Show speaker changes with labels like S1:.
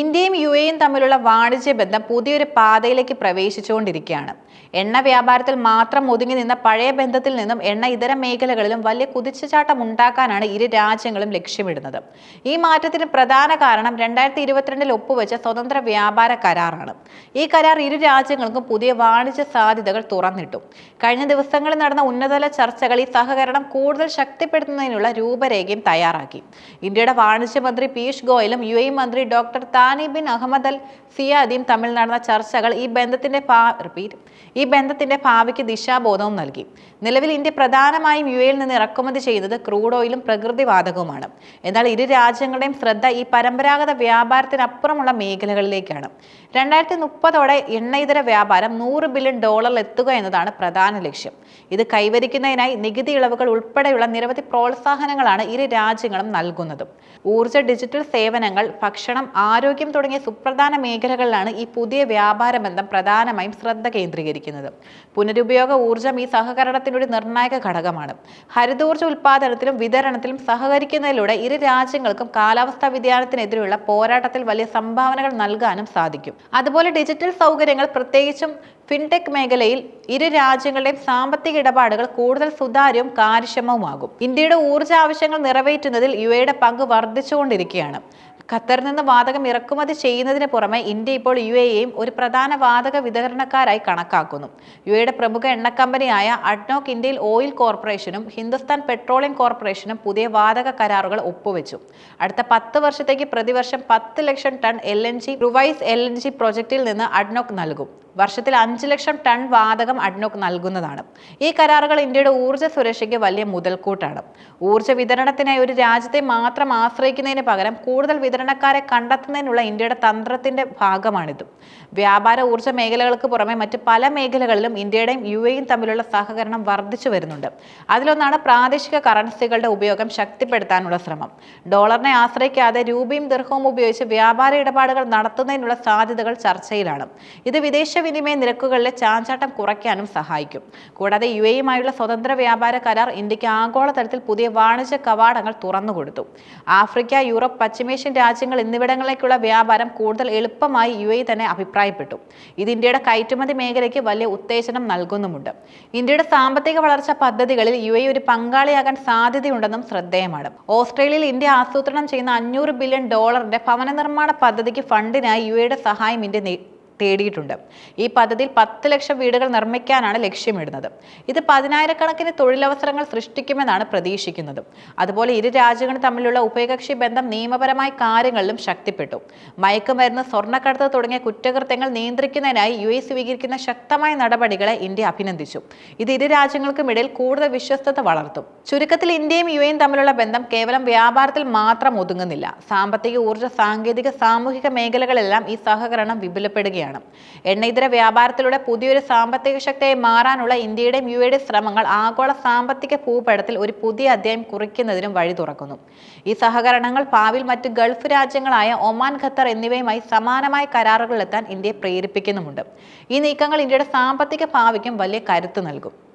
S1: ഇന്ത്യയും യു എയും തമ്മിലുള്ള വാണിജ്യ ബന്ധം പുതിയൊരു പാതയിലേക്ക് പ്രവേശിച്ചുകൊണ്ടിരിക്കുകയാണ്. എണ്ണ വ്യാപാരത്തിൽ മാത്രം ഒതുങ്ങി നിന്ന പഴയ ബന്ധത്തിൽ നിന്നും എണ്ണ ഇതര മേഖലകളിലും വലിയ കുതിച്ചുചാട്ടം ഉണ്ടാക്കാനാണ് ഇരു രാജ്യങ്ങളും ലക്ഷ്യമിടുന്നത്. ഈ മാറ്റത്തിന് പ്രധാന കാരണം രണ്ടായിരത്തി ഇരുപത്തിരണ്ടിൽ ഒപ്പുവെച്ച സ്വതന്ത്ര വ്യാപാര കരാറാണ്. ഈ കരാർ ഇരു രാജ്യങ്ങൾക്കും പുതിയ വാണിജ്യ സാധ്യതകൾ തുറന്നിട്ടു. കഴിഞ്ഞ ദിവസങ്ങളിൽ നടന്ന ഉന്നതതല ചർച്ചകൾ ഈ സഹകരണം കൂടുതൽ ശക്തിപ്പെടുത്തുന്നതിനുള്ള രൂപരേഖയും തയ്യാറാക്കി. ഇന്ത്യയുടെ വാണിജ്യ മന്ത്രി പീയൂഷ് ഗോയലും യു എ മന്ത്രി doctor Thani bin Ahmed Al സിയാദിയും തമ്മിൽ നടന്ന ചർച്ചകൾ ഈ ബന്ധത്തിന്റെ റിപ്പീറ്റ് ഈ ബന്ധത്തിന്റെ ഭാവിക്ക് ദിശാബോധവും നൽകി. നിലവിൽ ഇന്ത്യ പ്രധാനമായും യു എയിൽ നിന്ന് ഇറക്കുമതി ചെയ്യുന്നത് ക്രൂഡ് ഓയിലും പ്രകൃതിവാതകവുമാണ് എന്നാൽ ഇരു രാജ്യങ്ങളുടെയും ശ്രദ്ധ ഈ പരമ്പരാഗത വ്യാപാരത്തിനപ്പുറമുള്ള മേഖലകളിലേക്കാണ്. രണ്ടായിരത്തി മുപ്പതോടെ എണ്ണയിതര വ്യാപാരം നൂറ് ബില്യൺ ഡോളറിൽ എത്തുക എന്നതാണ് പ്രധാന ലക്ഷ്യം. ഇത് കൈവരിക്കുന്നതിനായി നികുതി ഇളവുകൾ ഉൾപ്പെടെയുള്ള നിരവധി പ്രോത്സാഹനങ്ങളാണ് ഇരു രാജ്യങ്ങളും നൽകുന്നതും. ഊർജ ഡിജിറ്റൽ സേവനങ്ങൾ ഭക്ഷണം ആരോഗ്യം തുടങ്ങിയ സുപ്രധാന മേഖലകളിലാണ് ഈ പുതിയ വ്യാപാര ബന്ധം പ്രധാനമായും ശ്രദ്ധ കേന്ദ്രീകരിക്കുന്നത്. പുനരുപയോഗ ഊർജം ഈ സഹകരണത്തിന്റെ ഒരു നിർണായക ഘടകമാണ്. ഹരിതൂർജ ഉൽപാദനത്തിലും വിതരണത്തിലും സഹകരിക്കുന്നതിലൂടെ ഇരു രാജ്യങ്ങൾക്കും കാലാവസ്ഥാ വ്യതിയാനത്തിനെതിരെയുള്ള പോരാട്ടത്തിൽ വലിയ സംഭാവനകൾ നൽകാനും സാധിക്കും. അതുപോലെ ഡിജിറ്റൽ സൗകര്യങ്ങൾ പ്രത്യേകിച്ചും ഫിൻടെക് മേഖലയിൽ ഇരു രാജ്യങ്ങളുടെയും സാമ്പത്തിക ഇടപാടുകൾ കൂടുതൽ സുതാര്യവും കാര്യക്ഷമവുമാകും. ഇന്ത്യയുടെ ഊർജ ആവശ്യങ്ങൾ നിറവേറ്റുന്നതിൽ യു എയുടെ പങ്ക് വർദ്ധിച്ചുകൊണ്ടിരിക്കുകയാണ്. ഖത്തറിൽ നിന്ന് വാതകം ഇറക്കുമതി ചെയ്യുന്നതിന് പുറമെ ഇന്ത്യ ഇപ്പോൾ യു എയെയും ഒരു പ്രധാന വാതക വിതരണക്കാരായി കണക്കാക്കുന്നു. യു എയുടെ പ്രമുഖ എണ്ണ കമ്പനിയായ അഡ്നോക്ക് ഇന്ത്യയിൽ ഓയിൽ കോർപ്പറേഷനും ഹിന്ദുസ്ഥാൻ പെട്രോളിയം കോർപ്പറേഷനും പുതിയ വാതക കരാറുകൾ ഒപ്പുവെച്ചു. അടുത്ത പത്ത് വർഷത്തേക്ക് പ്രതിവർഷം പത്ത് lakh ton L N G Ruwais L N G പ്രൊജക്റ്റിൽ നിന്ന് അഡ്നോക്ക് നൽകും. വർഷത്തിൽ അഞ്ച് ലക്ഷം ടൺ വാതകം അഡ്നോക്ക് നൽകുന്നതാണ്. ഈ കരാറുകൾ ഇന്ത്യയുടെ ഊർജ സുരക്ഷയ്ക്ക് വലിയ മുതൽക്കൂട്ടാണ്. ഊർജ വിതരണത്തിനായി ഒരു രാജ്യത്തെ മാത്രം ആശ്രയിക്കുന്നതിന് പകരം കൂടുതൽ വിതരണക്കാരെ കണ്ടെത്തുന്നതിനുള്ള ഇന്ത്യയുടെ തന്ത്രത്തിന്റെ ഭാഗമാണിത്. വ്യാപാര ഊർജ മേഖലകൾക്ക് പുറമെ മറ്റ് പല മേഖലകളിലും ഇന്ത്യയുടെയും യു എയും തമ്മിലുള്ള സഹകരണം വർദ്ധിച്ചു വരുന്നുണ്ട്. അതിലൊന്നാണ് പ്രാദേശിക കറൻസികളുടെ ഉപയോഗം ശക്തിപ്പെടുത്താനുള്ള ശ്രമം. ഡോളറിനെ ആശ്രയിക്കാതെ രൂപയും ദീർഘവും ഉപയോഗിച്ച് വ്യാപാര ഇടപാടുകൾ നടത്തുന്നതിനുള്ള സാധ്യതകൾ ചർച്ചയിലാണ്. ഇത് വിദേശ വിനിമയ നിരക്കുകളിലെ ചാഞ്ചാട്ടം കുറയ്ക്കാനും സഹായിക്കും. കൂടാതെ യു എയുമായുള്ള സ്വതന്ത്ര വ്യാപാര കരാർ ഇന്ത്യയ്ക്ക് ആഗോളതലത്തിൽ പുതിയ വാണിജ്യ കവാടങ്ങൾ തുറന്നുകൊടുത്തു ആഫ്രിക്ക യൂറോപ്പ് പശ്ചിമേഷ്യൻ രാജ്യങ്ങൾ എന്നിവിടങ്ങളിലേക്കുള്ള വ്യാപാരം കൂടുതൽ എളുപ്പമായി യു എ തന്നെ അഭിപ്രായപ്പെട്ടു. ഇത് ഇന്ത്യയുടെ കയറ്റുമതി മേഖലയ്ക്ക് വലിയ ഉത്തേജനം നൽകുന്നുമുണ്ട്. ഇന്ത്യയുടെ സാമ്പത്തിക വളർച്ച പദ്ധതികളിൽ യു എ ഒരു പങ്കാളിയാകാൻ സാധ്യതയുണ്ടെന്നും ശ്രദ്ധേയമാണ്. ഓസ്ട്രേലിയയിൽ ഇന്ത്യ ആസൂത്രണം ചെയ്യുന്ന അഞ്ഞൂറ് ബില്യൺ ഡോളറിന്റെ ഭവന നിർമ്മാണ പദ്ധതിക്ക് ഫണ്ടിനായി യു എയുടെ സഹായം ഇന്ത്യ തേടിയിട്ടുണ്ട്. ഈ പദ്ധതിയിൽ പത്ത് ലക്ഷം വീടുകൾ നിർമ്മിക്കാനാണ് ലക്ഷ്യമിടുന്നത്. ഇത് പതിനായിരക്കണക്കിന് തൊഴിലവസരങ്ങൾ സൃഷ്ടിക്കുമെന്നാണ് പ്രതീക്ഷിക്കുന്നത്. അതുപോലെ ഇരു രാജ്യങ്ങളും തമ്മിലുള്ള ഉഭയകക്ഷി ബന്ധം നിയമപരമായ കാര്യങ്ങളിലും ശക്തിപ്പെട്ടു. മയക്കുമരുന്ന് സ്വർണക്കടത്ത് തുടങ്ങിയ കുറ്റകൃത്യങ്ങൾ നിയന്ത്രിക്കുന്നതിനായി യു എ സ്വീകരിക്കുന്ന ശക്തമായ നടപടികളെ ഇന്ത്യ അഭിനന്ദിച്ചു. ഇത് ഇരു രാജ്യങ്ങൾക്കും ഇടയിൽ കൂടുതൽ വിശ്വസ്തത വളർത്തും. ചുരുക്കത്തിൽ ഇന്ത്യയും യു എയും തമ്മിലുള്ള ബന്ധം കേവലം വ്യാപാരത്തിൽ മാത്രം ഒതുങ്ങുന്നില്ല. സാമ്പത്തിക ഊർജ സാങ്കേതിക സാമൂഹിക മേഖലകളെല്ലാം ഈ സഹകരണം വിപുലപ്പെടുകയാണ്. എണ്ണയിതര വ്യാപാരത്തിലൂടെ പുതിയൊരു സാമ്പത്തിക ശക്തിയായി മാറാനുള്ള ഇന്ത്യയുടെയും യു എയുടെ ശ്രമങ്ങൾ ആഗോള സാമ്പത്തിക ഭൂപടത്തിൽ ഒരു പുതിയ അധ്യായം കുറിക്കുന്നതിനും വഴി തുറക്കുന്നു. ഈ സഹകരണങ്ങൾ ഭാവിയിൽ മറ്റ് ഗൾഫ് രാജ്യങ്ങളായ ഒമാൻ ഖത്തർ എന്നിവയുമായി സമാനമായ കരാറുകളിലെത്താൻ ഇന്ത്യയെ പ്രേരിപ്പിക്കുന്നുമുണ്ട്. ഈ നീക്കങ്ങൾ ഇന്ത്യയുടെ സാമ്പത്തിക ഭാവിക്കും വലിയ കരുത്ത് നൽകും.